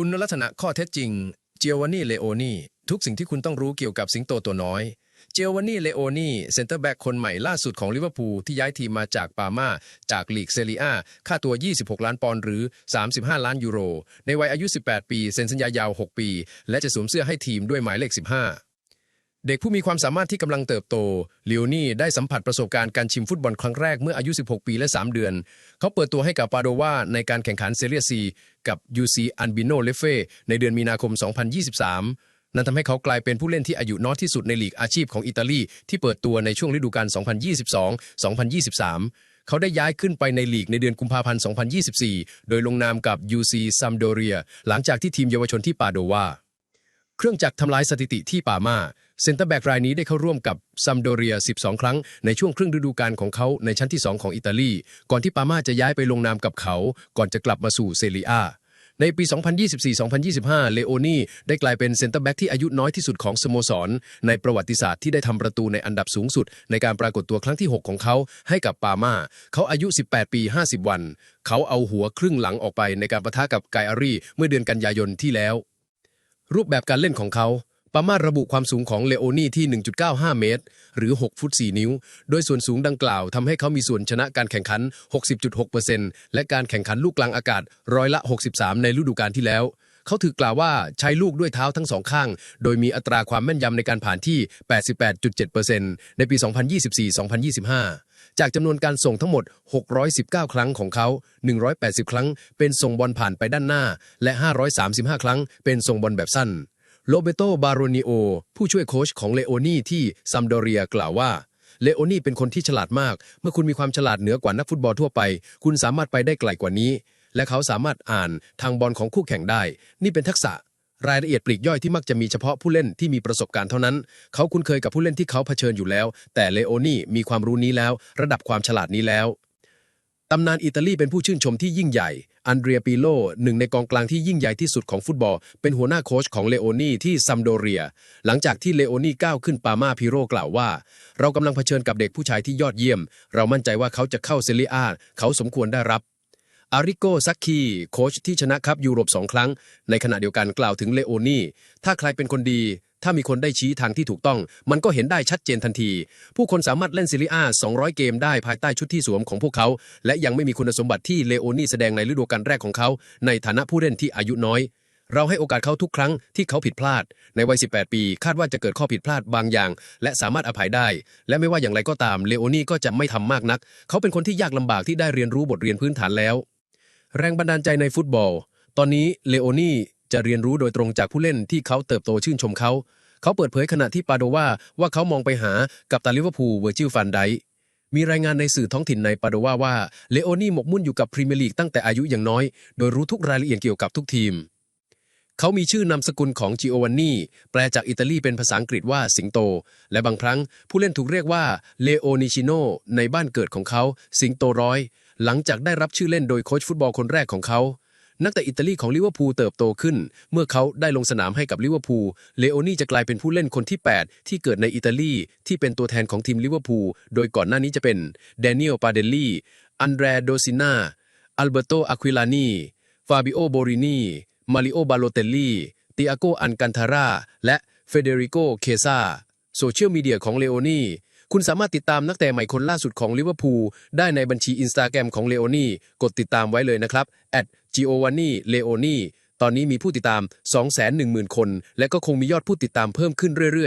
คุณลักษณะข้อเท็จจริง เจียวานี่เลโอนี่ทุกสิ่งที่คุณต้องรู้เกี่ยวกับสิงโตตัวน้อย เจียวานี่เลโอนี่เซนเตอร์แบ็กคนใหม่ล่าสุดของลิเวอร์พูลที่ย้ายทีมมาจากปามาจากลีกเซเรียค่าตัว 26 ล้านปอนด์หรือ 35 ล้านยูโร ในวัยอายุ 18 ปี เซ็นสัญญายาว 6 ปี และจะสวมเสื้อให้ทีมด้วยหมายเลข 15 เด็กผู้มีความสามารถที่กำลังเติบโตลิโอนี่ได้สัมผัสประสบการณ์การชิมฟุตบอลครั้งแรกเมื่ออายุ 16 ปีและ 3 เดือน เขาเปิดตัวให้กับปาโดวาในการแข่งขันเซเรียซีกับ UC อันบิโนเลเฟในเดือนมีนาคม 2023 นั่นทำให้เขากลายเป็นผู้เล่นที่อายุน้อยที่สุดในลีกอาชีพของอิตาลีที่เปิดตัวในช่วงฤดูกาล 2022-2023 เขาได้ย้ายขึ้นไปในลีกในเดือนกุมภาพันธ์ 2024 โดยลงนามกับ UC ซัมโดเรียหลังจากที่ทีมเยาวชนที่ปาโดวาเครื่องจักรทำลายสถิติที่ปามา เซนเตอร์แบ็กรายนี้ได้เข้าร่วมกับซัมโดเรีย 12 ครั้งในช่วงครึ่งฤดูกาลของเขาในชั้นที่ 2 ของอิตาลี ก่อนที่ปามาจะย้ายไปลงนามกับเขา ก่อนจะกลับมาสู่เซเรียในปี 2024-2025 เลโอนี่ได้กลายเป็นเซนเตอร์แบ็กที่อายุน้อยที่สุดของสโมสร ในประวัติศาสตร์ที่ได้ทำประตูในอันดับสูงสุด ในการปรากฏตัวครั้งที่ 6 ของเขาให้กับปามาเขาอายุ 18 ปี 50 วัน เขาเอาหัวครึ่งหลังออกไปในการประทะกับไกอารีเมื่อเดือนกันยายนที่แล้ว รูปแบบการเล่นของเขา ปามาระบุความสูงของเลโอนี่ที่ 1.95 เมตร หรือ 6 ฟุต 4 นิ้ว โดยส่วนสูงดังกล่าวทำให้เขามีส่วนชนะการแข่งขัน 60.6%และการแข่งขันลูกกลางอากาศร้อยละ 63 ในฤดูกาลที่แล้ว เขาถือกล่าวว่าใช้ลูกด้วยเท้าทั้งสองข้าง โดยมีอัตราความแม่นยำในการผ่านที่ 88.7%ในปี 2024-2025 จากจำนวนการส่งทั้งหมด 619 ครั้งของเขา 180 ครั้งเป็นส่งบอลผ่านไปด้านหน้า และ 535 ครั้งเป็นส่งบอลแบบสั้น โรเบโต บาโรนิโอ ผู้ช่วยโค้ชของเลโอนี่ที่ซัมโดเรียกล่าวว่าเลโอนี่เป็นคนที่ฉลาดมาก เมื่อคุณมีความฉลาดเหนือกว่านักฟุตบอลทั่วไป คุณสามารถไปได้ไกลกว่านี้ และเขาสามารถอ่านทางบอลของคู่แข่งได้ นี่เป็นทักษะ รายละเอียดปลีกย่อยที่มักจะมีเฉพาะผู้เล่นที่มีประสบการณ์เท่านั้น เขาคุ้นเคยกับผู้เล่นที่เขาเผชิญอยู่แล้ว แต่เลโอนี่มีความรู้นี้แล้ว ระดับความฉลาดนี้แล้ว ตำนานอิตาลีเป็นผู้ชื่นชมที่ยิ่งใหญ่ อันเดรียปิโลหนึ่งในกองกลางที่ยิ่งใหญ่ที่สุดของฟุตบอล เป็นหัวหน้าโค้ชของเลโอนี่ที่ซัมโดเรีย หลังจากที่เลโอนี่ก้าวขึ้นปามาพิโรกล่าวว่า เรากำลังเผชิญกับเด็กผู้ชายที่ยอดเยี่ยม เรามั่นใจว่าเขาจะเข้าเซเรียอาเขาสมควรได้รับ อาริโกซักคีโค้ชที่ชนะคัพยูโรปสองครั้ง ในขณะเดียวกันกล่าวถึงเลโอนี่ ถ้าใครเป็นคนดี ถ้ามีคนได้ชี้ทางที่ถูกต้อง มันก็เห็นได้ชัดเจนทันที ผู้คนสามารถเล่นซีรีอา200 เกมได้ภายใต้ชุดที่สวมของพวกเขา และยังไม่มีคุณสมบัติที่เลโอนี่แสดงในฤดูกาลแรกของเขา ในฐานะผู้เล่นที่อายุน้อยเราให้โอกาสเขาทุกครั้งที่เขาผิดพลาด ในวัย 18 ปี คาดว่าจะเกิดข้อผิดพลาดบางอย่าง และสามารถอภัยได้ และไม่ว่าอย่างไรก็ตามเลโอนี่ก็จะไม่ทำมากนัก เขาเป็นคนที่ยากลำบากที่ได้เรียนรู้บทเรียนพื้นฐานแล้ว แรงบันดาลใจในฟุตบอล ตอนนี้เลโอนี่จะเรียนรู้โดยตรงจากผู้เล่นที่เขาเติบโตชื่นชมเขา เขาเปิดเผยขณะที่ปาโดว่าว่าเขามองไปหากับตาลิเวอร์พูลเวอร์จิลฟันไดมีรายงานในสื่อท้องถิ่นในปาโดว่าว่าเลโอนี่หมกมุ่นอยู่กับพรีเมียร์ลีกตั้งแต่อายุอย่างน้อย โดยรู้ทุกรายละเอียดเกี่ยวกับทุกทีม เขามีชื่อนามสกุลของจิโอวานนี่แปลจากอิตาลีเป็นภาษาอังกฤษว่าสิงโต และบางครั้งผู้เล่นถูกเรียกว่าเลโอนิชิโนในบ้านเกิดของเขา สิงโตร้อย หลังจากได้รับชื่อเล่นโดยโค้ชฟุตบอลคนแรกของเขา นักเตะอิตาลีของลิเวอร์พูลเติบโตขึ้น เมื่อเขาได้ลงสนามให้กับลิเวอร์พูล เลโอนี่จะกลายเป็นผู้เล่นคนที่ 8 ที่เกิดในอิตาลี ที่เป็นตัวแทนของทีมลิเวอร์พูล โดยก่อนหน้านี้จะเป็นแดเนียลปาเดลลี่อันเดรโดซิน่า อัลเบโตอะควิลานีฟาบิโอโบรินีมาริโอบาโลเตลลี่ติอาโกอันกันทาราและเฟเดริโกเคซาโซเชียลมีเดียของเลโอนี่ คุณสามารถติดตามนักเตะใหม่คนล่าสุดของลิเวอร์พูลได้ในบัญชีอินสตาแกรมของเลโอนี่กดติดตามไว้เลยนะครับ @giovanni leoni ตอนนี้มีผู้ติดตาม 210,000 คน และก็คงมียอดผู้ติดตามเพิ่มขึ้นเรื่อยๆ